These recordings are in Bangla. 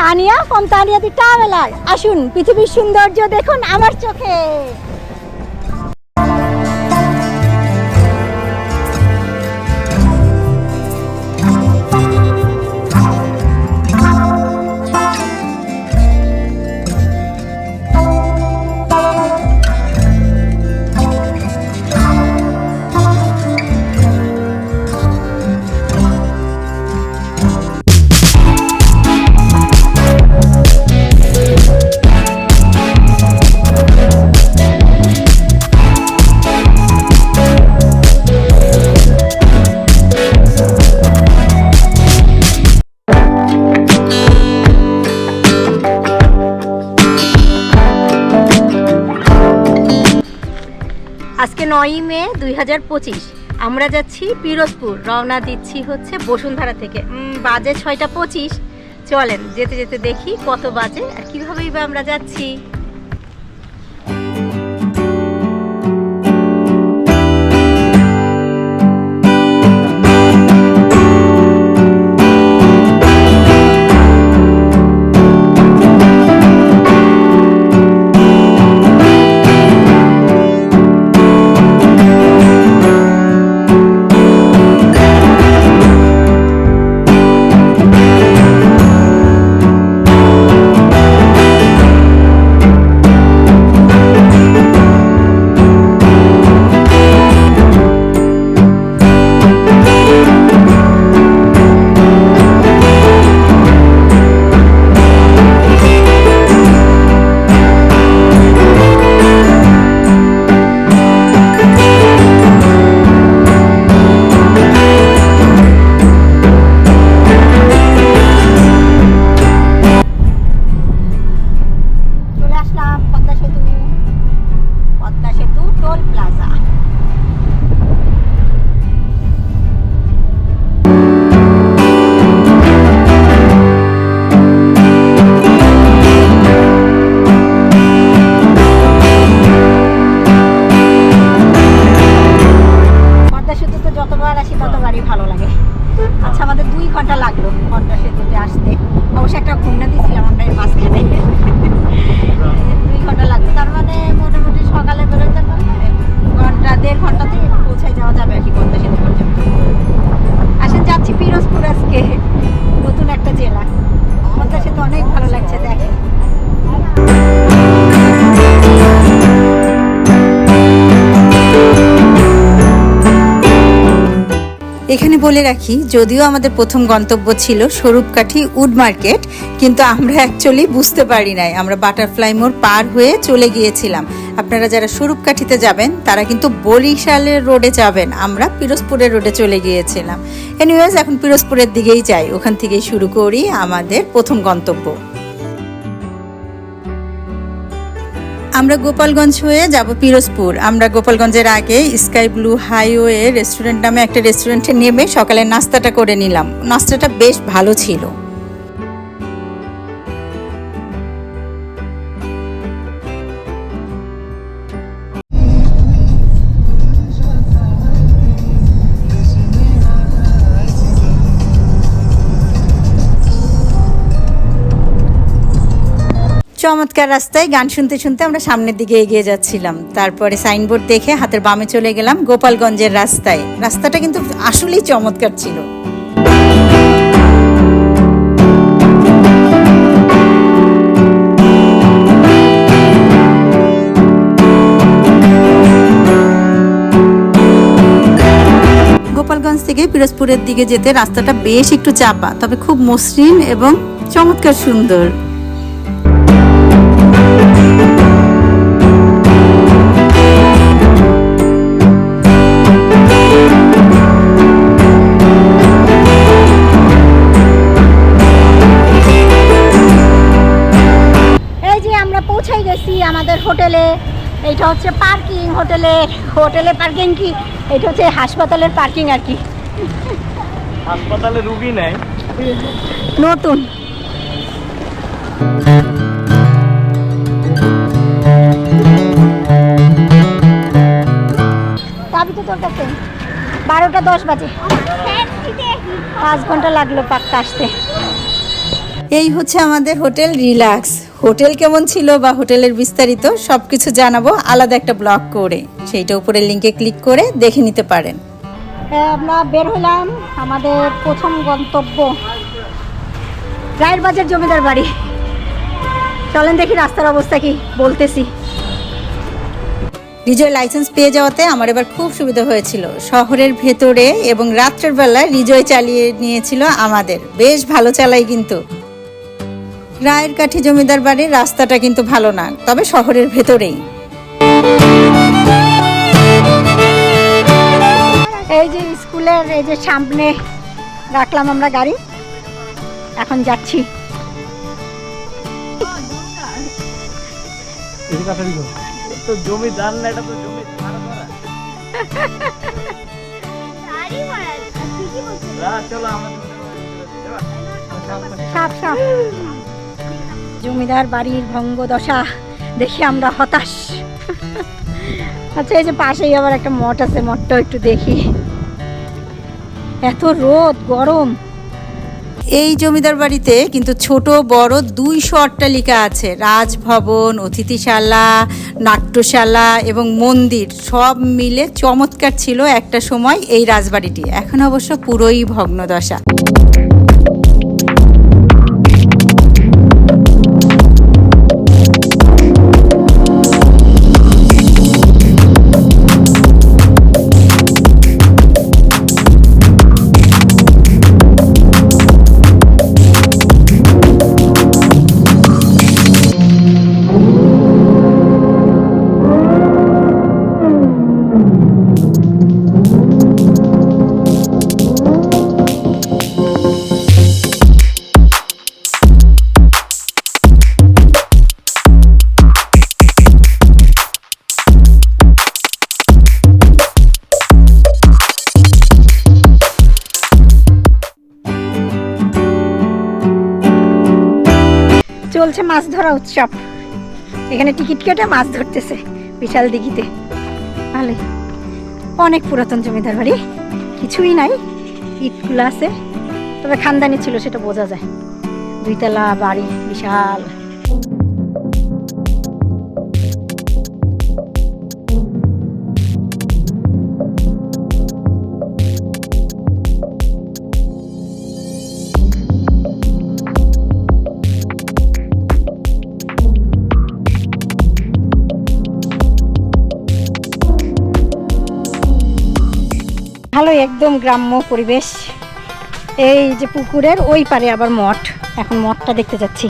Tania from Tania the traveller আসুন পৃথিবীর সৌন্দর্য দেখুন আমার চোখে। আজকে নয়ই মে দুই হাজার পঁচিশ। আমরা যাচ্ছি পিরোজপুর। রওনা দিচ্ছি হচ্ছে বসুন্ধরা থেকে। বাজে ছয়টা পঁচিশ। চলেন, যেতে যেতে দেখি কত বাজে আর কীভাবেই বা আমরা যাচ্ছি। বলে রাখি, যদিও আমাদের প্রথম গন্তব্য ছিল স্বরূপকাঠি উড মার্কেট, কিন্তু আমরা অ্যাকচুয়ালি বুঝতে পারি নাই। আমরা বাটারফ্লাই মোড় পার হয়ে চলে গিয়েছিলাম। আপনারা যারা স্বরূপকাঠিতে যাবেন, তারা কিন্তু বরিশালের রোডে যাবেন। আমরা পিরোজপুরের রোডে চলে গিয়েছিলাম। এনিওয়েজ এখন পিরোজপুরের দিকেই যাই। ওখান থেকেই শুরু করি আমাদের প্রথম গন্তব্য। আমরা গোপালগঞ্জ হয়ে যাব পিরোজপুর। আমরা গোপালগঞ্জের আগে স্কাই ব্লু হাইওয়ে রেস্টুরেন্ট নামে একটা রেস্টুরেন্টে নেমে সকালে নাস্তাটা করে নিলাম। নাস্তাটা বেশ ভালো ছিল। চমৎকার রাস্তায় গান শুনতে শুনতে আমরা সামনের দিকে এগিয়ে যাচ্ছিলাম। তারপরে সাইনবোর্ড দেখে হাতের বামে চলে গেলাম গোপালগঞ্জের রাস্তায়। রাস্তাটা কিন্তু আসলেই চমৎকার ছিল। গোপালগঞ্জ থেকে পিরোজপুরের দিকে যেতে রাস্তাটা বেশ একটু চাপা, তবে খুব মসৃণ এবং চমৎকার সুন্দর। হোটেলে এইটা হচ্ছে পার্কিং হোটেলে হোটেলে পার্কিং কি? এটা হচ্ছে হাসপাতালের পার্কিং আর কি। হাসপাতালে রুগী নেয় নতুন। চাবি তো তোর কাছে বারোটা দশ বাজে। পাঁচ ঘণ্টা লাগল পাক্কা আসতে। এই হচ্ছে আমাদের হোটেল রিল্যাক্স। হোটেল কেমন ছিল বা হোটেলের বিস্তারিত সব কিছু জানাব আলাদা একটা ব্লগ করে। সেইটা উপরে লিঙ্কে ক্লিক করে দেখে নিতে পারেন। হ্যাঁ, আমরা বের হলাম আমাদের প্রথম গন্তব্য। রায়ের বাজার জমিদার বাড়ি। চলেন দেখি রাস্তার অবস্থা কি বলতেছি। রিজয় লাইসেন্স পেয়ে যাওয়াতে আমার এবার খুব সুবিধা হয়েছিল। শহরের ভেতরে এবং রাত্রের বেলায় রিজয় চালিয়ে নিয়েছিল আমাদের। বেশ ভালো চালাই কিন্তু। রায়ের কাঠি জমিদার বাড়ির রাস্তাটা কিন্তু ভালো না তবে শহরের ভেতরেই। এই যে স্কুলের এই যে সামনে রাখলাম আমরা গাড়ি। এখন যাচ্ছি। তো জমি না এটা তো জমি সাপ সাপ জমিদার বাড়ির ভঙ্গ দশা দেখি আমরা হতাশ। আচ্ছা এই যে পাশেই আবার একটা মঠ আছে মঠটাও একটু দেখি। এত রোদ, গরম। এই জমিদার বাড়িতে কিন্তু ছোট, বড় দুইশো অট্টালিকা আছে। রাজভবন, অতিথিশালা, নাট্যশালা এবং মন্দির সব মিলে চমৎকার ছিল একটা সময় এই রাজবাড়িটি। এখন অবশ্য পুরোই ভগ্নদশা। চলছে মাছ ধরা উৎসব। এখানে টিকিট কেটে মাছ ধরতেছে বিশাল দিঘিতে। ভালোই। অনেক পুরাতন জমিদার বাড়ি। কিছুই নাই। ইটগুলো আছে। তবে খানদানি ছিল, সেটা বোঝা যায়। দুইতলা বাড়ি, বিশাল। ভালো একদম গ্রাম্য পরিবেশ। এই যে পুকুরের ওই পারে আবার মঠ। এখন মঠটা দেখতে যাচ্ছি।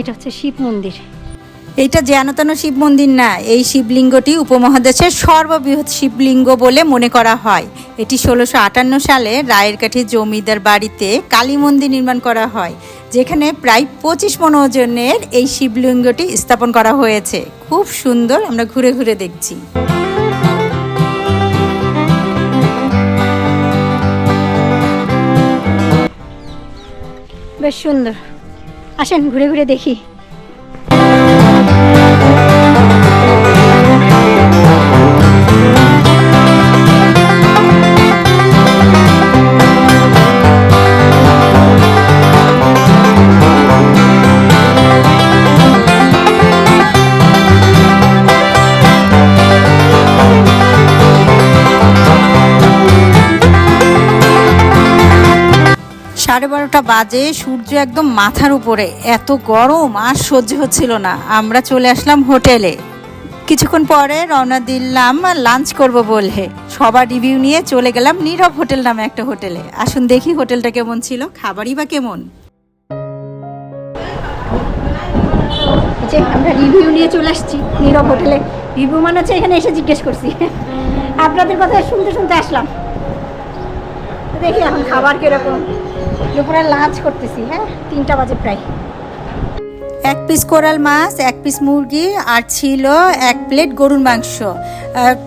এটা হচ্ছে শিব মন্দির। এইটা জ্ঞানতন শিব মন্দির না এই শিবলিঙ্গটি উপমহাদেশের সর্ববৃহৎ শিবলিঙ্গ বলে মনে করা হয়। এটি ষোলোশো আটান্ন সালে রায়ের কাঠি জমিদার বাড়িতে কালী মন্দির নির্মাণ করা হয় যেখানে প্রায় পঁচিশ মন ওজনের এই শিবলিঙ্গটি স্থাপন করা হয়েছে। খুব সুন্দর আমরা ঘুরে ঘুরে দেখছি। বেশ সুন্দর। আসেন ঘুরে ঘুরে দেখি। সাড়ে বারোটা বাজে, সূর্য একদম মাথার উপরে। এত গরম, আর সহ্য হচ্ছিল না। আমরা চলে আসলাম হোটেলে। কিছুক্ষণ পরে রওনা দিলাম লাঞ্চ করব বলে। সবার রিভিউ নিয়ে চলে গেলাম নীরব হোটেল নামে একটা হোটেলে। আসুন দেখি হোটেলটা কেমন ছিল, খাবারই বা কেমন? আমরা রিভিউ নিয়ে চলে আসছি নীরব হোটেলে। রিভিউ মানে হচ্ছে এখানে এসে জিজ্ঞেস করছি। আপনাদের কথা শুনতে শুনতে আসলাম। দেখি এখন খাবার কীরকম। দুপুরে লাঞ্চ করতেছি হ্যাঁ? তিনটা বাজে প্রায়। এক পিস কোরাল মাছ, এক পিস মুরগি, আর ছিল এক প্লেট গরুর মাংস।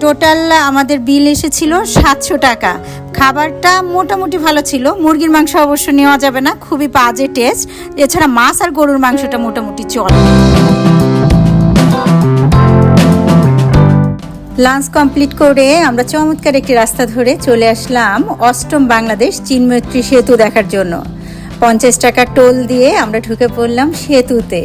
টোটাল আমাদের বিল এসেছিল সাতশো টাকা। খাবারটা মোটামুটি ভালো ছিল। মুরগির মাংস অবশ্য নেওয়া যাবে না, খুবই বাজে টেস্ট এছাড়া মাছ আর গরুর মাংসটা মোটামুটি চলে। লাঞ্চ কমপ্লিট করে আমরা চমৎকার একটি রাস্তা ধরে চলে আসলাম অষ্টম বাংলাদেশ চিনমৈত্রী সেতু দেখার জন্য। পঞ্চাশ টাকা টোল দিয়ে আমরা ঢুকে পড়লাম সেতুতে।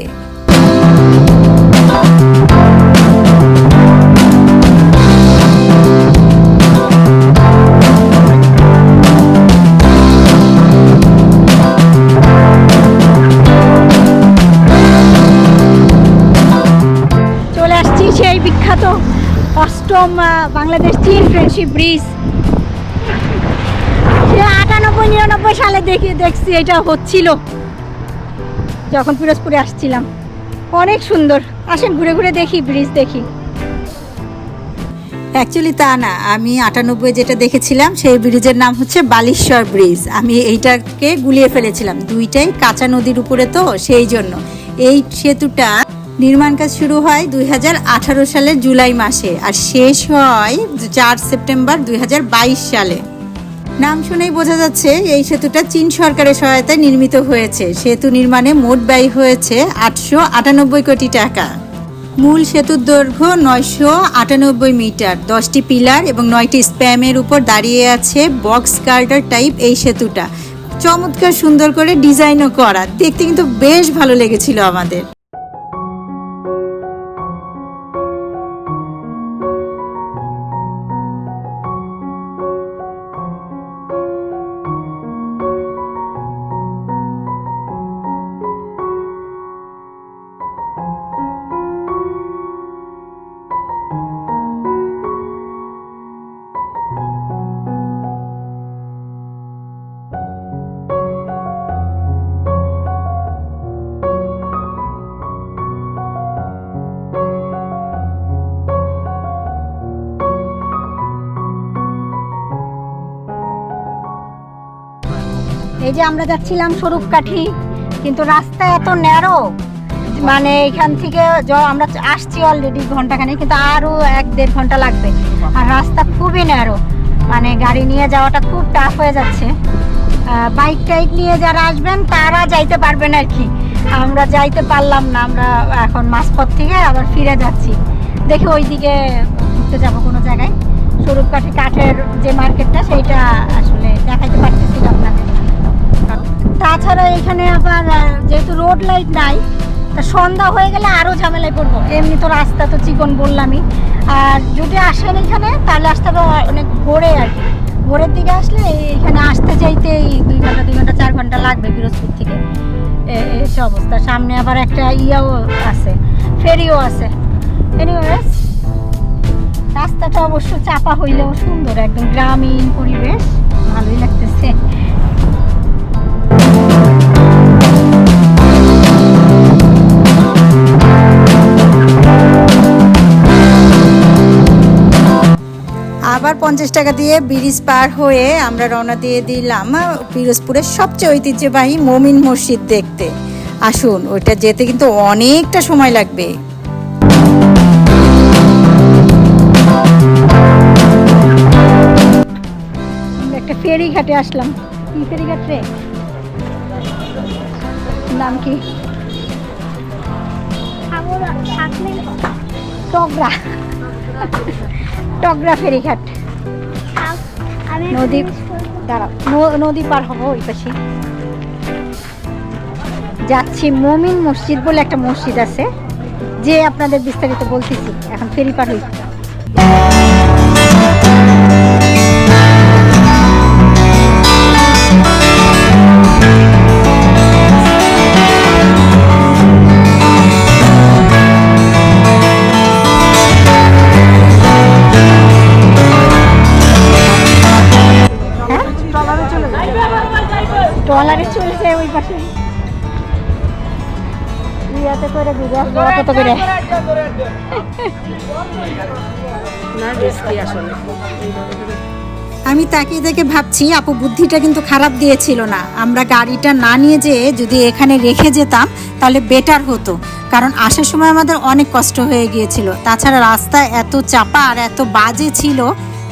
আহ, বাংলাদেশ চীন ফ্রেন্ডশিপ ব্রিজ সে আটানব্বই নিরানব্বই সালে দেখি দেখছি এটা হচ্ছিল। যখন পিরোজপুরে আসছিলাম। অনেক সুন্দর। আসেন ঘুরে ঘুরে দেখি ব্রিজ দেখি। অ্যাকচুয়ালি তা না আমি আটানব্বই যেটা দেখেছিলাম সেই ব্রিজের নাম হচ্ছে বালিশ্বর ব্রিজ আমি এইটাকে গুলিয়ে ফেলেছিলাম। দুইটাই কাঁচা নদীর উপরে তো সেই জন্য। এই সেতুটা নির্মাণ কাজ শুরু হয় দুই হাজার আঠারো সালের জুলাই মাসে আর শেষ হয় চার সেপ্টেম্বর দুই হাজার বাইশ সালে। নাম শুনেই বোঝা যাচ্ছে এই সেতুটা চীন সরকারের সহায়তায় নির্মিত হয়েছে। সেতু নির্মাণে মোট ব্যয় হয়েছে আটশো আটানব্বই কোটি টাকা। মূল সেতুর দৈর্ঘ্য নয়শো আটানব্বই মিটার। দশটি পিলার এবং নয়টি স্প্যামের উপর দাঁড়িয়ে আছে বক্স গার্ডার টাইপ এই সেতুটা। চমৎকার সুন্দর করে ডিজাইনও করা। দেখতে কিন্তু বেশ ভালো লেগেছিল আমাদের। যে আমরা যাচ্ছিলাম স্বরূপকাঠি, কিন্তু রাস্তা এত ন্যারো মানে এখান থেকে আমরা আসছি অলরেডি ঘন্টাখানে, কিন্তু আরও এক দেড় ঘণ্টা লাগবে। আর রাস্তা খুবই ন্যারো মানে গাড়ি নিয়ে যাওয়াটা খুব টাফ হয়ে যাচ্ছে। বাইক টাইক নিয়ে যারা আসবেন, তারা যাইতে পারবেন আর কি। আমরা যাইতে পারলাম না, আমরা এখন মাঝপথ থেকে আবার ফিরে যাচ্ছি। দেখি ওইদিকে ঘুরতে যাব কোনো জায়গায়। স্বরূপকাঠি কাঠের যে মার্কেটটা সেইটা আসলে দেখাইতে আপনাদের তাছাড়া এখানে আবার যেহেতু রোড লাইট নাই, তা সন্ধ্যা হয়ে গেলে আরও ঝামেলায় পড়ব। এমনি তো রাস্তা তো চিকন বললামই। আর যদি আসেন এখানে, তাহলে আসতে হবে অনেক ভোরে আর কি। ভোরের দিকে আসলে এখানে আসতে চাইতে এই দুই ঘণ্টা দুই ঘণ্টা, চার ঘণ্টা লাগবে পিরোজপুর থেকে। এসে অবস্থা। সামনে আবার একটা ইয়াও আছে, ফেরিও আছে। এনিওয়েজ রাস্তাটা অবশ্য চাপা হইলেও সুন্দর, একদম গ্রামীণ পরিবেশ। ভালোই লাগতেছে। আবার পঞ্চাশ টাকা দিয়ে ব্রিজ পার হয়ে আমরা রওনা দিয়ে দিলাম পিরোজপুরের সবচেয়ে ঐতিহ্যবাহী মমিন মসজিদ দেখতে। আসুন ওইটা যেতে কিন্তু অনেকটা সময় লাগবে। একটা ফেরি ঘাটে আসলাম। কি ফেরি ঘাট রে? নাম কি? টগরা। টগরা ফেরি ঘাট নদী দাঁড়াও। নদী পার হব ওই পাশে যাচ্ছি মমিন মসজিদ বলে একটা মসজিদ আছে যে আপনাদের বিস্তারিত বলতেছি এখন ফেরি পার হই আমি তাকিয়ে দেখে ভাবছি, আপু বুদ্ধিটা কিন্তু খারাপ দিয়েছিল না। আমরা গাড়িটা না নিয়ে যেয়ে যদি এখানে রেখে যেতাম, তাহলে বেটার হতো। কারণ আসার সময় আমাদের অনেক কষ্ট হয়ে গিয়েছিল। তাছাড়া রাস্তা এত চাপা আর এত বাজে ছিল।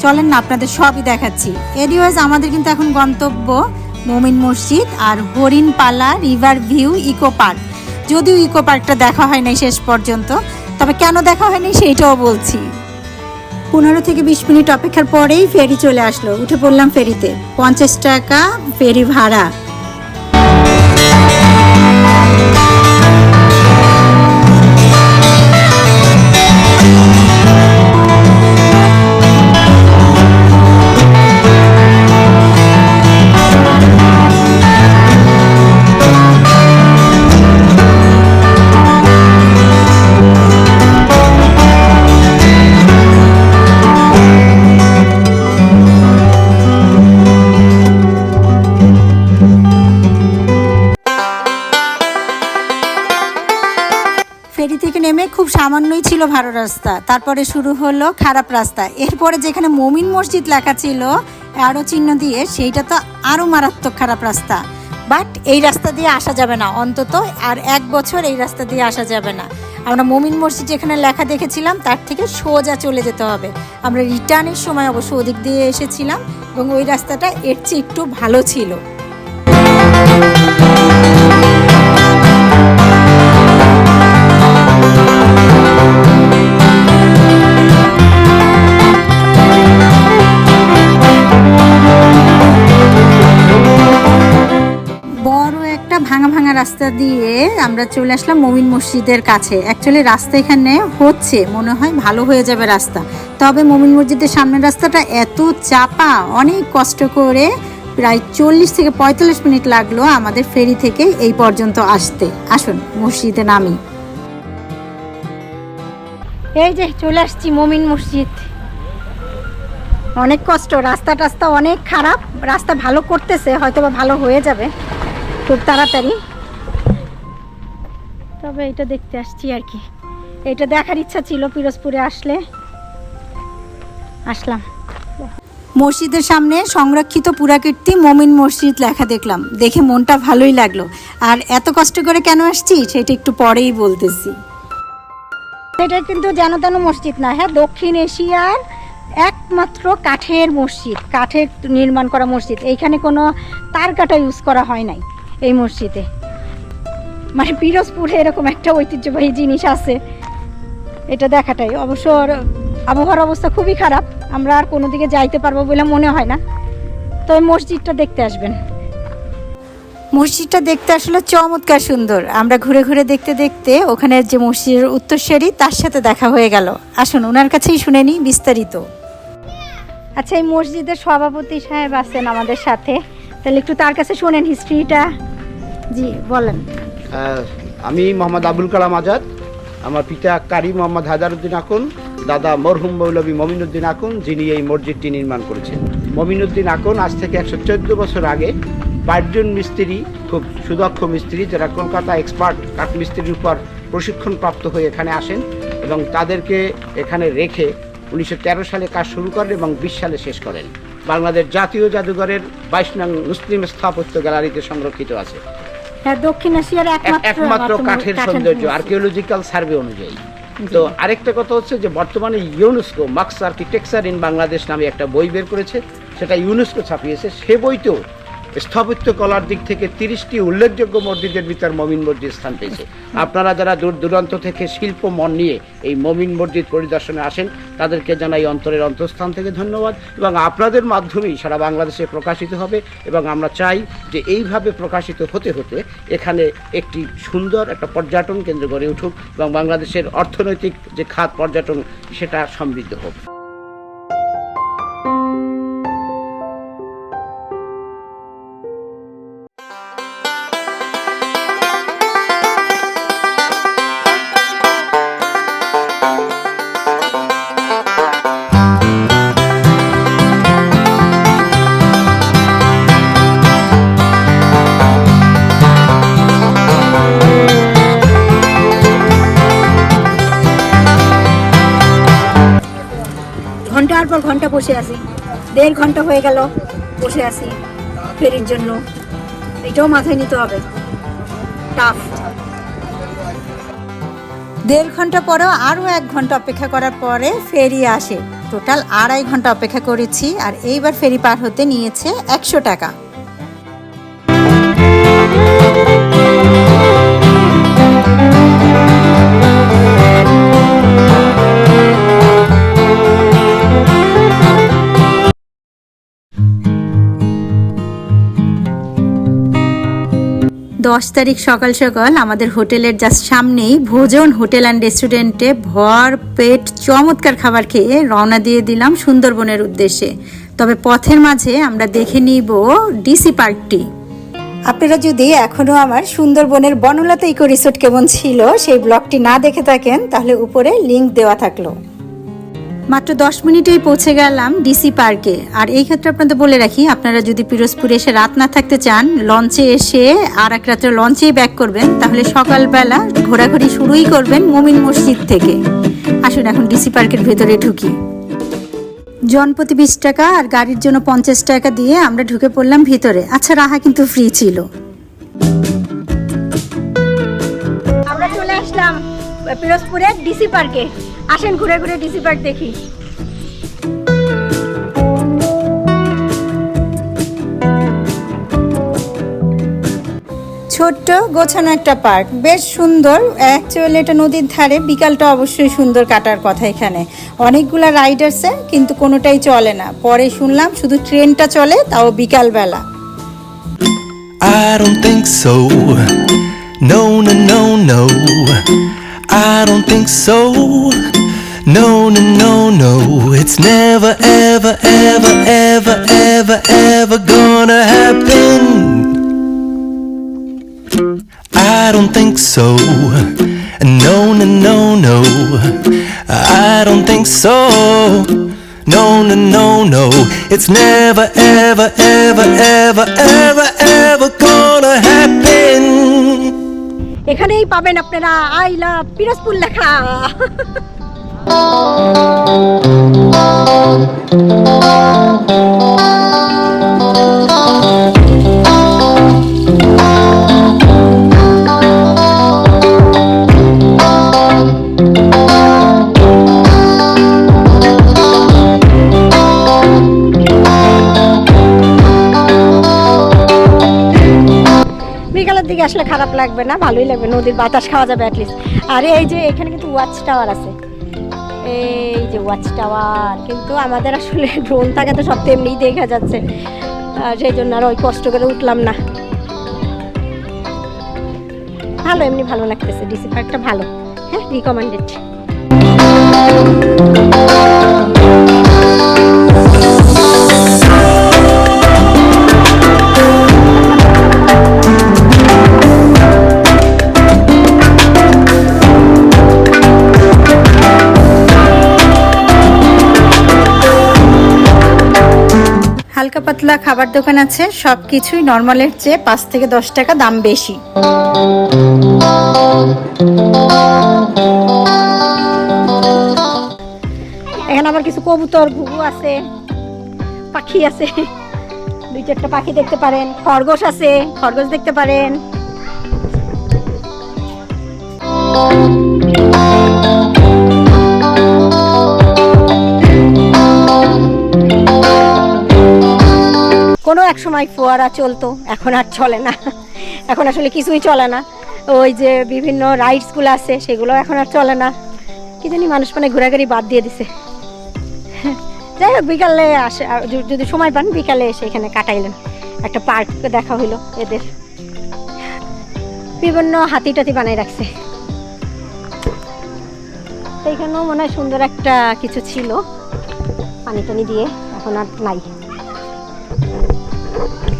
চলেন না, আপনাদের সবই দেখাচ্ছি। এনিওয়েজ আমাদের কিন্তু এখন গন্তব্য মোমিন মসজিদ আর Harinpala river view, eco park. যদিও ইকো পার্কটা দেখা হয় নাই শেষ পর্যন্ত, তবে কেন দেখা হয়নি সেইটাও বলছি। পনেরো থেকে বিশ মিনিট অপেক্ষার পরেই ফেরি চলে আসলো। উঠে পড়লাম ফেরিতে। পঞ্চাশ টাকা ফেরি ভাড়া। সামান্যই ছিল ভালো রাস্তা। তারপরে শুরু হলো খারাপ রাস্তা। এরপরে যেখানে মমিন মসজিদ লেখা ছিল, আরও চিহ্ন দিয়ে, সেইটা তো আরও মারাত্মক খারাপ রাস্তা। বাট এই রাস্তা দিয়ে আসা যাবে না, অন্তত আর এক বছর এই রাস্তা দিয়ে আসা যাবে না। আমরা মমিন মসজিদ যেখানে লেখা দেখেছিলাম, তার থেকে সোজা চলে যেতে হবে। আমরা রিটার্নের সময় অবশ্য ওদিক দিয়ে এসেছিলাম এবং ওই রাস্তাটা এর চেয়ে একটু ভালো ছিল। রাস্তা দিয়ে আমরা চলে আসলাম মমিন মসজিদের কাছে। অ্যাকচুয়ালি রাস্তা এখানে হচ্ছে, মনে হয় ভালো হয়ে যাবে রাস্তা। তবে মমিন মসজিদের সামনের রাস্তাটা এত চাপা, অনেক কষ্ট করে প্রায় চল্লিশ থেকে পঁয়তাল্লিশ মিনিট লাগল আমাদের ফেরি থেকে এই পর্যন্ত আসতে। আসুন, মসজিদে নামি। এই যে চলে আসছি মমিন মসজিদ। অনেক কষ্ট, রাস্তা টাস্তা অনেক খারাপ, রাস্তা ভালো করতেছে হয়তো বা ভালো হয়ে যাবে খুব তাড়াতাড়ি। তবে এটা দেখতে আসছি আর কি। এটা দেখার ইচ্ছা ছিল পিরোজপুরে আসলে। আসলাম। মসজিদের সামনে সংরক্ষিত পুরাকীর্তি মমিন মসজিদ লেখা দেখলাম। দেখে মনটা ভালোই লাগল। আর এত কষ্ট করে কেন আসছি সেটা একটু পরেই বলতেছি। এটা কিন্তু যেন তেন মসজিদ না হ্যাঁ? দক্ষিণ এশিয়ার একমাত্র কাঠের মসজিদ কাঠের নির্মাণ করা মসজিদ। এইখানে কোনো তার কাটা ইউজ করা হয় নাই এই মসজিদে। মানে পিরোজপুরে এরকম একটা ঐতিহ্যবাহী জিনিস আছে। এটা দেখাটাই। অবশ্য আবহাওয়ার অবস্থা খুবই খারাপ। আমরা আর কোনো দিকে যাইতে পারব বলে মনে হয় না। তো এই মসজিদটা দেখতে আসবেন। মসজিদটা দেখতে আসলে চমৎকার সুন্দর। আমরা ঘুরে ঘুরে দেখতে দেখতে ওখানে যে মসজিদের উত্তরসারি তার সাথে দেখা হয়ে গেল। আসুন ওনার কাছেই শুনে নিই বিস্তারিত। আচ্ছা এই মসজিদের সভাপতি সাহেব আছেন আমাদের সাথে। তাহলে একটু তার কাছে শোনেন হিস্ট্রিটা জি বলেন। আমি মোহাম্মদ আবুল কালাম আজাদ, আমার পিতা কারি মোহাম্মদ হাজারুদ্দিন আকুন, দাদা মরহুম মৌলবী মমিনুদ্দিন আকুন, যিনি এই মসজিদটি নির্মাণ করেছেন। মমিনুদ্দিন আকুন আজ থেকে একশো চোদ্দ বছর আগে পাঁচজন মিস্ত্রি, খুব সুদক্ষ মিস্ত্রি, যারা কলকাতা এক্সপার্ট কাঠ মিস্ত্রির উপর প্রশিক্ষণপ্রাপ্ত হয়ে এখানে আসেন এবং তাদেরকে এখানে রেখে উনিশশো তেরো সালে কাজ শুরু করেন এবং বিশ সালে শেষ করেন। বাংলাদেশ জাতীয় জাদুঘরের বাইশ নং মুসলিম স্থাপত্য গ্যালারিতে সংরক্ষিত আছে। হ্যাঁ দক্ষিণ এশিয়ার একমাত্র কাঠের সৌন্দর্য। আর্কিওলজিক্যাল সার্ভে অনুযায়ী তো আরেকটা কথা হচ্ছে যে বর্তমানে UNESCO marks architecture in Bangladesh নামে একটা বই বের করেছে সেটা ইউনেস্কো ছাপিয়েছে সে বইতেও স্থাপত্য কলার দিক থেকে তিরিশটি উল্লেখযোগ্য মসজিদের ভিতর মমিন মসজিদ স্থান পেয়েছে। আপনারা যারা দূর দূরান্ত থেকে শিল্প মন নিয়ে এই মমিন মসজিদ পরিদর্শনে আসেন, তাদেরকে জানাই অন্তরের অন্তঃস্থান থেকে ধন্যবাদ এবং আপনাদের মাধ্যমেই সারা বাংলাদেশে প্রকাশিত হবে এবং আমরা চাই যে এইভাবে প্রকাশিত হতে হতে এখানে একটি সুন্দর একটা পর্যটন কেন্দ্র গড়ে উঠুক এবং বাংলাদেশের অর্থনৈতিক যে খাত পর্যটন, সেটা সমৃদ্ধ হোক। বসে আছি। দেড় ঘণ্টা হয়ে গেল বসে আছি ফেরির জন্য। এটাও মাথায় নিতে হবে। টাফ দেড় ঘণ্টা পরেও আরও এক ঘণ্টা অপেক্ষা করার পরে ফেরি আসে। টোটাল আড়াই ঘণ্টা অপেক্ষা করেছি আর এইবার ফেরি পার হতে নিয়েছে একশো টাকা। দশ তারিখ সকাল সকাল আমাদের হোটেলের জাস্ট সামনেই ভোজন হোটেল অ্যান্ড রেস্টুরেন্টে ভর পেট চমৎকার খাবার খেয়ে রওনা দিয়ে দিলাম সুন্দরবনের উদ্দেশ্যে। তবে পথের মাঝে আমরা দেখে নিব ডিসি পার্কটি আপনারা যদি এখনও আমার সুন্দরবনের বনলতা ইকো রিসোর্ট কেমন ছিল সেই ব্লগটি না দেখে থাকেন, তাহলে উপরে লিংক দেওয়া থাকল। মাত্র দশ মিনিটেই পৌঁছে গেলাম ডিসি পার্কে। আর এই ক্ষেত্রে আপনাদের বলে রাখি, আপনারা যদি পিরোজপুরে এসে রাত না থাকতে চান, লঞ্চে এসে আর এক রাত্রে লঞ্চেই ব্যাক করবেন, তাহলে সকালবেলা ঘোরাঘুরি শুরুই করবেন মমিন মসজিদ থেকে। আসুন এখন ডিসি পার্কের ভেতরে ঢুকি। জনপ্রতি বিশ টাকা আর গাড়ির জন্য পঞ্চাশ টাকা দিয়ে আমরা ঢুকে পড়লাম ভিতরে। আচ্ছা রাহা কিন্তু ফ্রি ছিল। আমরা চলে আসলাম পিরোজপুরের ডিসি পার্কে। আসেন ঘুরে ঘুরে ডিসি পার্ক দেখি। ছোট্ট গোছানো একটা পার্ক। বেশ সুন্দর। অ্যাকচুয়ালি এটা নদীর ধারে। বিকালটা অবশ্যই সুন্দর কাটার কথা এখানে। অনেকগুলা রাইড আছে কিন্তু কোনোটাই চলে না। পরে শুনলাম শুধু ট্রেনটা চলে তাও বিকালবেলা। I don't think so. No, no, no, no. I don't think so. No, no, no, no. It's never, ever, ever, ever, ever, ever gonna happen. I don't think so. No, no, no, no. I don't think so. No, no, no, no. It's never, ever, ever, ever, ever, ever gonna happen. এখানেই পাবেন আপনারা আই লাভ পিরোজপুর লেখা বিকালের দিকে আসলে খারাপ লাগবে না, ভালোই লাগবে, নদীর বাতাস খাওয়া যাবে অ্যাটলিস্ট আর এই যে এখানে কিন্তু ওয়াচ টাওয়ার আছে। এই যে ওয়াচ টাওয়ার কিন্তু আমাদের আসলে ড্রোন থাকে তো সব তো এমনিই দেখা যাচ্ছে। আর সেই জন্য আর ওই কষ্ট করে উঠলাম না। ভালো, এমনি ভালো লাগতেছে ডিসি পার্কটা ভালো। হ্যাঁ রিকমেন্ডেড হালকা পাতলা খাবার দোকান আছে সব কিছুই নর্মালের চেয়ে পাঁচ থেকে দশ টাকা দাম বেশি। এখানে আবার কিছু কবুতর, ঘুঘু আছে, পাখি আছে। দুই চারটা পাখি দেখতে পারেন, খরগোশ আছে, খরগোশ দেখতে পারেন। কোনো এক সময় ফোয়ারা চলতো, এখন আর চলে না। এখন আসলে কিছুই চলে না। ওই যে বিভিন্ন রাইডসগুলো আছে, সেগুলো এখন আর চলে না। কি জানি মানুষ মানে ঘোরাঘুরি বাদ দিয়ে দিছে। যাই হোক, বিকালে আসে যদি সময় পান, বিকালে এসে এখানে কাটাইলেন। একটা পার্ক দেখা হইল এদের। বিভিন্ন হাতি টাতি বানাই রাখছে। তো এখানেও মনে হয় সুন্দর একটা কিছু ছিল। পানি টানি দিয়ে এখন আর নাই। Thank you.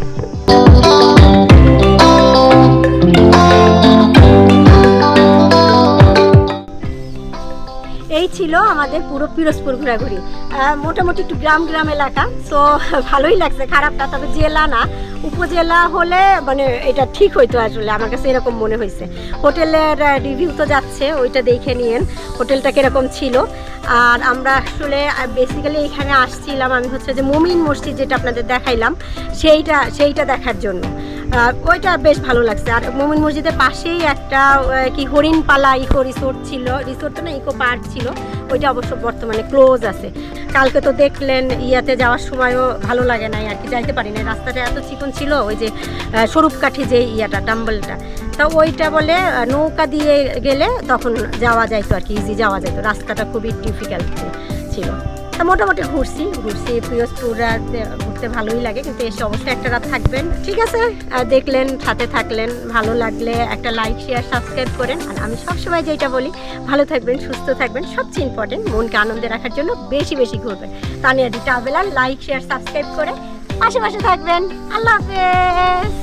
ছিল আমাদের পুরো পিরোজপুর ঘোরাঘুরি। মোটামুটি একটু গ্রাম গ্রাম এলাকা, তো ভালোই লাগছে খারাপ না তবে জেলা না। উপজেলা হলে মানে এটা ঠিক হইতো আসলে, আমার কাছে এরকম মনে হয়েছে হোটেলের রিভিউ তো যাচ্ছে, ওইটা দেখে নিয়েন, হোটেলটা কীরকম ছিল। আর আমরা আসলে বেসিক্যালি এখানে আসছিলাম আমি হচ্ছে যে মমিন মসজিদ যেটা আপনাদের দেখাইলাম, সেইটা সেইটা দেখার জন্য। ওইটা বেশ ভালো লাগছে। আর মোমিন মসজিদের পাশেই একটা কি হরিণপালা ইকো রিসোর্ট ছিল। রিসোর্ট না, ইকো পার্ক ছিল। ওইটা অবশ্য বর্তমানে ক্লোজ আছে। কালকে তো দেখলেন, ইয়াতে যাওয়ার সময়ও ভালো লাগে নাই, আর কি যাইতে পারি না রাস্তাটা এত চিকন ছিল, ওই যে স্বরূপকাঠি যে ইয়াটা টাম্বলটা তা ওইটা বলে নৌকা দিয়ে গেলে তখন যাওয়া যাইতো আর কি ইজি যাওয়া যাইতো। রাস্তাটা খুবই ডিফিকাল্ট ছিল। মোটামুটি ঘুরছি ঘুরছি। পিরোজপুরা ঘুরতে ভালোই লাগে, কিন্তু এসে অবশ্যই একটা রাত থাকবেন। ঠিক আছে? দেখলেন, সাথে থাকলেন, ভালো লাগলে একটা লাইক শেয়ার সাবস্ক্রাইব করেন। আর আমি সবসময় যেটা বলি, ভালো থাকবেন, সুস্থ থাকবেন। সবচেয়ে ইম্পর্টেন্ট মনকে আনন্দে রাখার জন্য বেশি বেশি ঘুরবেন। Tania the traveller like share subscribe করে আশেপাশে থাকবেন। আল্লাহ হাফেজ!